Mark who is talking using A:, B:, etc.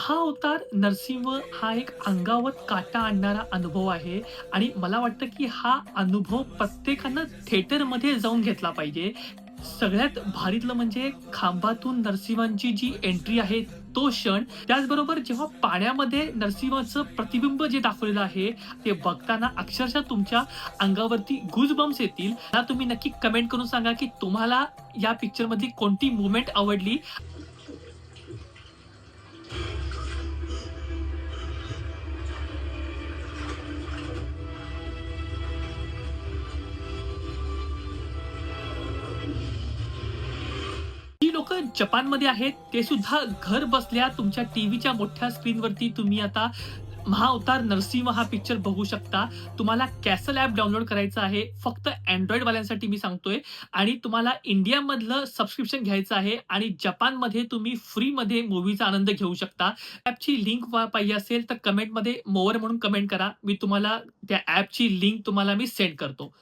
A: महाअवतार नरसिंह हा एक अंगावर काटा आणणारा अनुभव आहे. आणि मला वाटतं की हा अनुभव प्रत्येकानं थिएटरमध्ये जाऊन घेतला पाहिजे. सगळ्यात भारीतलं म्हणजे खांबातून नरसिंहांची जी एंट्री आहे तो क्षण. त्याचबरोबर जेव्हा पाण्यामध्ये नरसिंहाचं प्रतिबिंब जे दाखवलेलं आहे ते बघताना अक्षरशः तुमच्या अंगावरती गुजबम्स येतील. ना तुम्ही नक्की कमेंट करून सांगा की तुम्हाला या पिक्चरमधली कोणती मुवमेंट आवडली? जपानमध्ये आहेत ते सुद्धा घर बसल्या तुमच्या टीव्हीच्या मोठ्या स्क्रीनवरती तुम्ही आता महाअवतार नरसिंह हा पिक्चर बघू शकता. तुम्हाला कॅसल ॲप डाउनलोड करायचं आहे. फक्त अँड्रॉइडवाल्यांसाठी मी सांगतोय. आणि तुम्हाला इंडियामधलं सबस्क्रिप्शन घ्यायचं आहे आणि जपानमध्ये तुम्ही फ्रीमध्ये मूवीचा आनंद घेऊ शकता. ॲपची लिंक पाहिजे असेल तर कमेंटमध्ये मोवर म्हणून कमेंट करा. मी तुम्हाला त्या ॲपची लिंक तुम्हाला मी सेंड करतो.